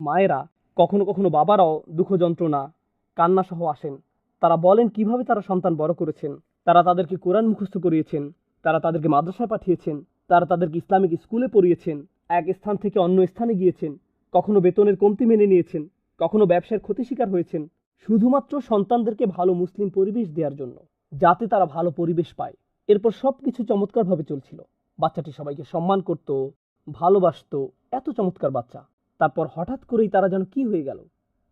মায়েরা কখনো কখনো বাবারাও দুঃখ যন্ত্রণা কান্নাসহ আসেন। তারা বলেন, কীভাবে তারা সন্তান বড় করেছেন? তারা তাদেরকে কোরআন মুখস্থ করিয়েছেন, তারা তাদেরকে মাদ্রাসায় পাঠিয়েছেন, তারা তাদেরকে ইসলামিক স্কুলে পড়িয়েছেন, এক স্থান থেকে অন্য স্থানে গিয়েছেন, কখনো বেতনের কমতি মেনে নিয়েছেন, কখনো ব্যবসার ক্ষতি শিকার হয়েছেন, শুধুমাত্র সন্তানদেরকে ভালো মুসলিম পরিবেশ দেওয়ার জন্য, যাতে তারা ভালো পরিবেশ পায়। এরপর সব কিছু চমৎকারভাবে চলছিল। বাচ্চাটি সবাইকে সম্মান করত, ভালোবাসতো, এত চমৎকার বাচ্চা। তারপর হঠাৎ করেই তারা যেন কি হয়ে গেল?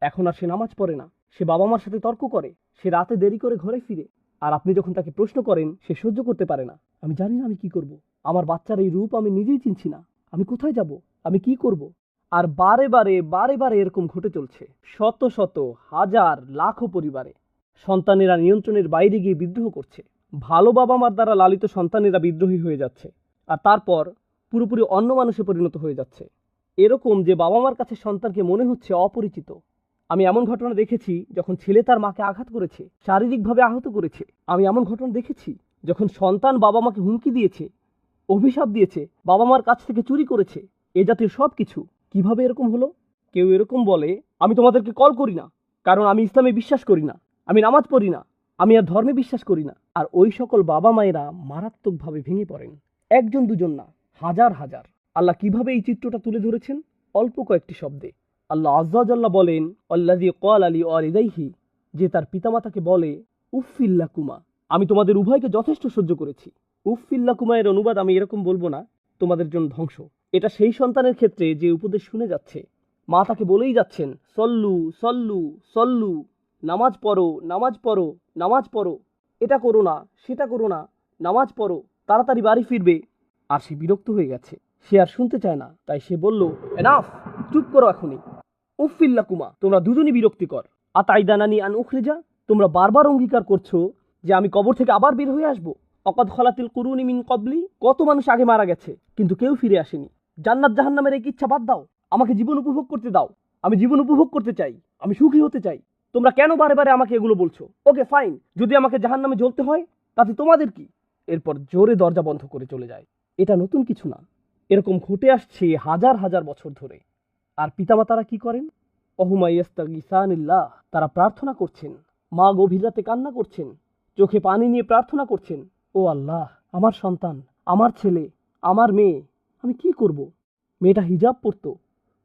এখন আর সে নামাজ পড়ে না। সে বাবা মার সাথে তর্ক করে। সে রাতে দেরি করে ঘরে ফিরে। আর আপনি যখন তাকে প্রশ্ন করেন, সে সহ্য করতে পারে না। আমি জানি না আমি কি করব। আমার বাচ্চার এই রূপ আমি নিজেই চিনছি না। আমি কোথায় যাব? আমি কি করব? আর বারে বারে বারে বারে এরকম ঘটে চলছে। শত শত, হাজার, লাখো পরিবারে। সন্তানেরা নিয়ন্ত্রণের বাইরে গিয়ে বিদ্রোহ করছে। ভালো বাবা মার দ্বারা লালিত সন্তানেরা বিদ্রোহী হয়ে যাচ্ছে। আর তারপর পুরোপুরি অন্য মানুষে পরিণত হয়ে যাচ্ছে। এরকম যে বাবা মার কাছে সন্তানকে মনে হচ্ছে অপরিচিত। আমি এমন ঘটনা দেখেছি যখন ছেলে তার মাকে আঘাত করেছে, শারীরিকভাবে আহত করেছে। আমি এমন ঘটনা দেখেছি যখন সন্তান বাবা মাকে হুমকি দিয়েছে, অভিশাপ দিয়েছে বাবা মার কাছ থেকে চুরি করেছে, এ জাতীয় সব কিছু কীভাবে এরকম হলো? কেউ এরকম বলে, আমি তোমাদেরকে কল করি না, কারণ আমি ইসলামে বিশ্বাস করি না, আমি নামাজ পড়ি না, আমি আর ধর্মে বিশ্বাস করি না। আর ওই সকল বাবা মায়েরা মারাত্মকভাবে ভেঙে পড়েন। একজন দুজন না, হাজার হাজার। আল্লাহ কীভাবে এই চিত্রটা তুলে ধরেছেন? অল্প কয়েকটি শব্দে। আল্লাহ আজ্জাল্লাহ বলেন অল্লাদি কল আলী অলিদাইহি যে তার পিতামাতাকে বলে উফিল্লা কুমা আমি তোমাদের উভয়কে যথেষ্ট সহ্য করেছি। উফিল্লা কুমা এর অনুবাদ আমি এরকম বলব না, তোমাদের জন্য ধ্বংস। এটা সেই সন্তানের ক্ষেত্রে যে উপদেশ শুনে যাচ্ছে। মা তাকে বলেই যাচ্ছেন, সল্লু সল্লু সল্লু, নামাজ পড়ো নামাজ পড়ো নামাজ পড়ো। এটা করো না, সেটা করো না, নামাজ পড়ো, তাড়াতাড়ি বাড়ি ফিরবে। আর সে বিরক্ত হয়ে গেছে। সে আর শুনতে চায় না। তাই সে বলল এনাফ চুপ করো এখনই। উফিল্লা কুমা তোমরা দুজনই বিরক্তিকর। আতাইদানানি আন উখরিজা, তোমরা বারবার অঙ্গীকার করছ যে আমি কবর থেকে আবার বের হয়ে আসব। অকাদ খলাতিল কুরুনি মিন কবলি, কত মানুষ আগে মারা গেছে, কিন্তু কেউ ফিরে আসেনি। জান্নাত জাহান্নামের এক ইচ্ছা বাদ দাও। আমাকে জীবন উপভোগ করতে দাও। আমি জীবন উপভোগ করতে চাই। আমি সুখী হতে চাই। তোমরা কেন বারে বারে আমাকে এগুলো বলছো? Okay, fine. যদি আমাকে জাহান্নামে জ্বলতে হয়, তাতে তোমাদের কি? এরপর জোরে দরজা বন্ধ করে চলে যায়। এটা নতুন কিছু না। এরকম ঘটে আসছে হাজার হাজার বছর ধরে। আর পিতামাতারা কি করেন? অহুমাইয়াস্তাগিসানিল্লাহ তারা প্রার্থনা করছেন। মা গভীর রাতে কান্না করছেন। চোখে পানি নিয়ে প্রার্থনা করছেন, ও আল্লাহ, আমার সন্তান, আমার ছেলে, আমার মেয়ে, আমি কি করব? মেয়েটা হিজাব পরতো,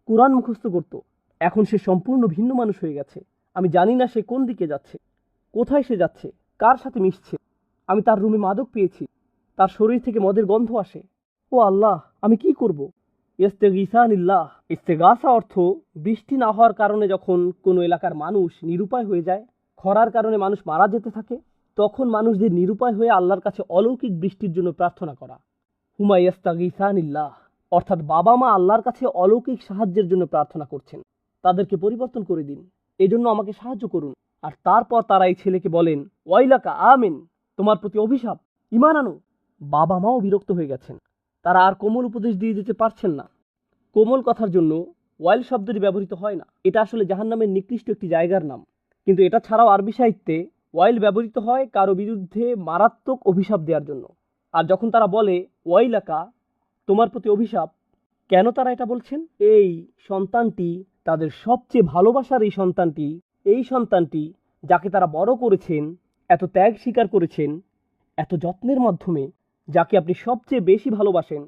কোরআন মুখস্থ করত। এখন সে সম্পূর্ণ ভিন্ন মানুষ হয়ে গেছে। আমি জানি না সে কোন দিকে যাচ্ছে, কোথায় সে যাচ্ছে, কার সাথে মিশছে। আমি তার রুমে মাদক পেয়েছি। তার শরীর থেকে মদের গন্ধ আসে। ও আল্লাহ, আমি কি করব? ইস্তেগিসানিল্লাহ, ইস্তেগাসা অর্থ বৃষ্টি না হওয়ার কারণে যখন কোনো এলাকার মানুষ নিরুপায় হয়ে যায়, খরার কারণে মানুষ মারা যেতে থাকে, তখন মানুষদের নিরুপায় হয়ে আল্লাহর কাছে অলৌকিক বৃষ্টির জন্য প্রার্থনা করা। হুমাইয়াস্তাগিসানিল্লাহ অর্থাৎ বাবা মা আল্লাহর কাছে অলৌকিক সাহায্যের জন্য প্রার্থনা করছেন। তাদেরকে পরিবর্তন করে দিন, এজন্য আমাকে সাহায্য করুন। আর তারপর তারা এই ছেলেকে বলেন, ওয়াইলাকা, আমিন, তোমার প্রতি অভিশাপ ইমান আনো। বাবা মাও বিরক্ত হয়ে গেছেন। তারা আর কোমল উপদেশ দিয়ে যেতে পারছেন না। কোমল কথার জন্য ওয়াইল শব্দটি ব্যবহৃত হয় না। এটা আসলে জাহান্নামের নিকৃষ্ট একটি জায়গার নাম। কিন্তু এটা ছাড়াও আরবি সাহিত্যে ওয়াইল ব্যবহৃত হয় কারও বিরুদ্ধে মারাত্মক অভিশাপ দেওয়ার জন্য। আর যখন তারা বলে, ওয়াইলাকা, তোমার প্রতি অভিশাপ কেন তারা এটা বলছেন? এই সন্তানটি, তাদের সবচেয়ে ভালোবাসার এই সন্তানটি এই সন্তানটি যাকে তারা বড় করেছেন, এত ত্যাগ স্বীকার করেছেন, এত যত্নের মাধ্যমে যাকে আপনি সবচেয়ে বেশি ভালোবাসেন,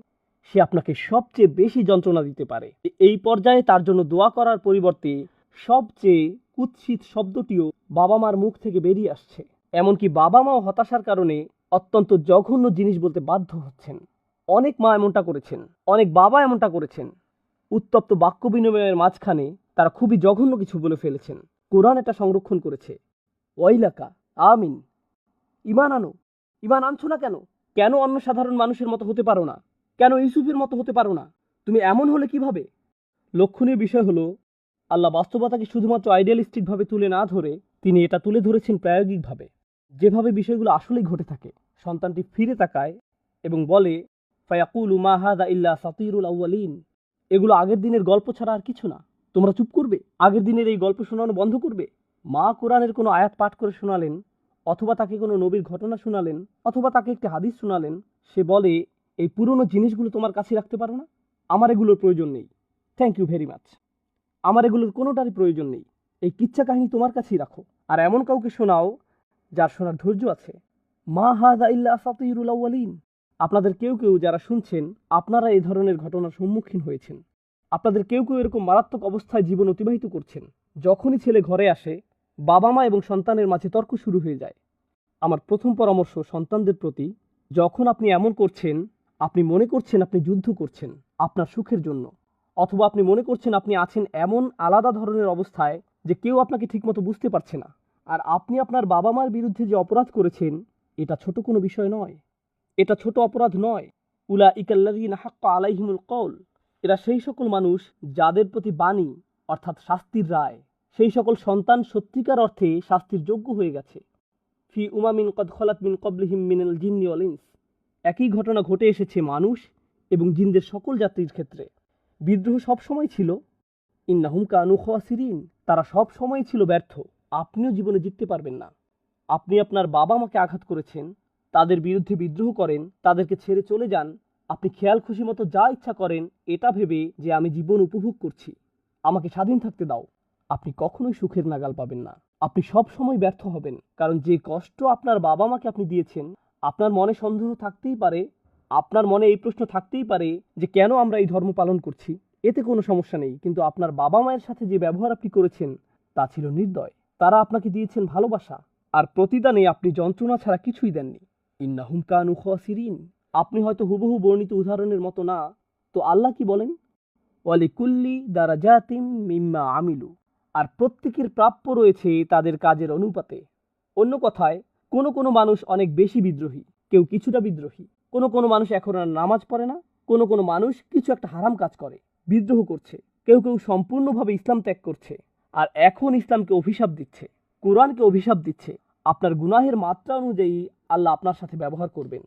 সে আপনাকে সবচেয়ে বেশি যন্ত্রণা দিতে পারে। এই পর্যায়ে তার জন্য দোয়া করার পরিবর্তে সবচেয়ে কুৎসিত শব্দটিও বাবা মার মুখ থেকে বেরিয়ে আসছে। এমনকি বাবা মাও হতাশার কারণে অত্যন্ত জঘন্য জিনিস বলতে বাধ্য হচ্ছেন। অনেক মা এমনটা করেছেন, অনেক বাবা এমনটা করেছেন। উত্তপ্ত বাক্য বিনিময়ের মাঝখানে তারা খুবই জঘন্য কিছু বলে ফেলেছেন। কোরআন এটা সংরক্ষণ করেছে। ওয়াইলাকা, আমিন। ইমান আনো। ইমান আনছো না কেন? কেন অন্য সাধারণ মানুষের মতো হতে পারো না? কেন ইউসুফের মতো হতে পারো না? তুমি এমন হলে কীভাবে? লক্ষণীয় বিষয় হলো, আল্লাহ বাস্তবতাকে শুধুমাত্র আইডিয়ালিস্টিকভাবে তুলে না ধরে তিনি এটা তুলে ধরেছেন প্রায়োগিকভাবে। যেভাবে বিষয়গুলো আসলেই ঘটে থাকে, সন্তানটি ফিরে তাকায় এবং বলে, ফায়াকুল মাহাদা ইল্লা সাতিরুল আউ্বালিন এগুলো আগের দিনের গল্প ছাড়া আর কিছু না। তোমরা চুপ করবে? আগের দিনের এই গল্প শোনানো বন্ধ করবে? মা কোরআনের কোনো আয়াত পাঠ করে শোনালেন অথবা তাকে কোনো নবীর ঘটনা শোনালেন, অথবা তাকে একটি হাদিস শোনালেন, সে বলে, এই পুরনো জিনিসগুলো তোমার কাছে রাখতে পারো না? আমার এগুলোর প্রয়োজন নেই। থ্যাংক ইউ ভেরি মাচ আমার এগুলোর কোনোটারই প্রয়োজন নেই। এই কিচ্ছা কাহিনী তোমার কাছেই রাখো। আর এমন কাউকে শোনাও, যার শোনার ধৈর্য আছে। মা হাদা ইল্লা আপনাদের কেউ কেউ যারা শুনছেন, আপনারা এই ধরনের ঘটনার সম্মুখীন হয়েছেন। আপনাদের কেউ কেউ এরকম মারাত্মক অবস্থায় জীবন অতিবাহিত করছেন। যখনই ছেলে ঘরে আসে বাবা মা এবং সন্তানের মাঝে তর্ক শুরু হয়ে যায়। আমার প্রথম পরামর্শ সন্তানদের প্রতি, যখন আপনি এমন করছেন, আপনি মনে করছেন আপনি যুদ্ধ করছেন, আপনার সুখের জন্য। অথবা আপনি মনে করছেন আপনি আছেন এমন আলাদা ধরনের অবস্থায় যে কেউ আপনাকে ঠিকমতো বুঝতে পারছে না। আর আপনি আপনার বাবা মার বিরুদ্ধে যে অপরাধ করেছেন, এটা ছোট কোনো বিষয় নয়। এটা ছোট অপরাধ নয়। উলা ইকাল্লাদিন হাক্কা আলাইহিমুল কৌল এরা সেই সকল মানুষ যাদের প্রতি বাণী, অর্থাৎ শাস্তির রায় সেই সকল সন্তান সত্যিকার অর্থে শাস্তির যোগ্য হয়ে গেছে। ফি উমামিন কদ খলাত মিন কবলিহিম মিনাল জিন্নি অল ইনস। একই ঘটনা ঘটে এসেছে মানুষ এবং জিনদের সকল জাতির ক্ষেত্রে। বিদ্রোহ সব সময় ছিল। ইন্নাহুম কানু খাসিরিন তারা সব সময় ছিল ব্যর্থ। আপনিও জীবনে জিততে পারবেন না। আপনি আপনার বাবা মাকে আঘাত করেছেন। তাদের বিরুদ্ধে বিদ্রোহ করেন। তাদেরকে ছেড়ে চলে যান। আপনি খেয়াল খুশি মতো যা ইচ্ছা করেন, এটা ভেবে যে আমি জীবন উপভোগ করছি। আমাকে স্বাধীন থাকতে দাও। আপনি কখনোই সুখের নাগাল পাবেন না। আপনি সব সময় ব্যর্থ হবেন, কারণ যে কষ্ট আপনার বাবা মাকে আপনি দিয়েছেন, আপনার মনে সন্দেহ থাকতেই পারে, আপনার মনে এই প্রশ্ন থাকতেই পারে যে কেন আমরা এই ধর্ম পালন করছি। এতে কোনো সমস্যা নেই, কিন্তু আপনার বাবা মায়ের সাথে যে ব্যবহার আপনি করেছেন, তা ছিল নির্দয়। তারা আপনাকে দিয়েছেন ভালোবাসা, আর প্রতিদানে আপনি যন্ত্রণা ছাড়া কিছুই দেননি। ইন্নাহুম কানু খাসিরিন। আপনি হয়তো হুবহু বর্ণিত উদাহরণের মতো না, তো আল্লাহ কি বলেন? ওয়ালি কুল্লি দারাজাতিম মিম্মা আমিলু। আর প্রত্যেকের প্রাপ্য রয়েছে তাদের কাজের অনুপাতে। অন্য কথায়, কোনো কোনো মানুষ অনেক বেশি বিদ্রোহী, কেউ কিছুটা বিদ্রোহী। কোনো কোনো মানুষ এখন আর নামাজ পড়ে না, কোনো কোনো মানুষ কিছু একটা হারাম কাজ করে, বিদ্রোহ করছে। কেউ কেউ সম্পূর্ণভাবে ইসলাম ত্যাগ করছে, আর এখন ইসলামকে অভিশাপ দিচ্ছে, কোরআনকে অভিশাপ দিচ্ছে। আপনার গুনাহের মাত্রা অনুযায়ী আল্লাহ আপনার সাথে ব্যবহার করবেন।